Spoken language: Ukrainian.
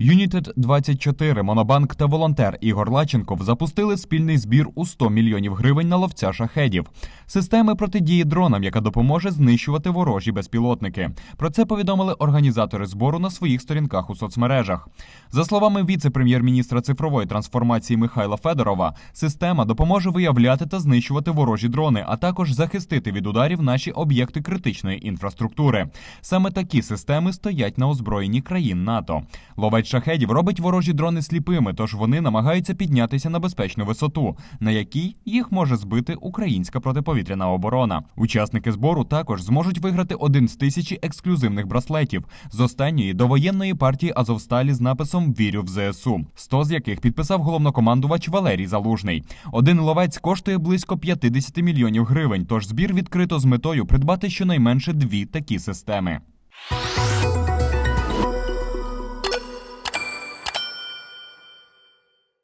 United 24 Монобанк та волонтер Ігор Лаченков запустили спільний збір у 100 мільйонів гривень на ловця шахедів, системи протидії дронам, яка допоможе знищувати ворожі безпілотники. Про це повідомили організатори збору на своїх сторінках у соцмережах. За словами віце-прем'єр-міністра цифрової трансформації Михайла Федорова, система допоможе виявляти та знищувати ворожі дрони, а також захистити від ударів наші об'єкти критичної інфраструктури. Саме такі системи стоять на озброєнні країн НАТО. Ловець шахедів робить ворожі дрони сліпими, тож вони намагаються піднятися на безпечну висоту, на якій їх може збити українська протиповітряна оборона. Учасники збору також зможуть виграти один з тисячі ексклюзивних браслетів з останньої довоєнної партії Азовсталі з написом Вірю в ЗСУ, 100 з яких підписав головнокомандувач Валерій Залужний. Один ловець коштує близько 50 мільйонів гривень. Тож збір відкрито з метою придбати щонайменше дві такі системи.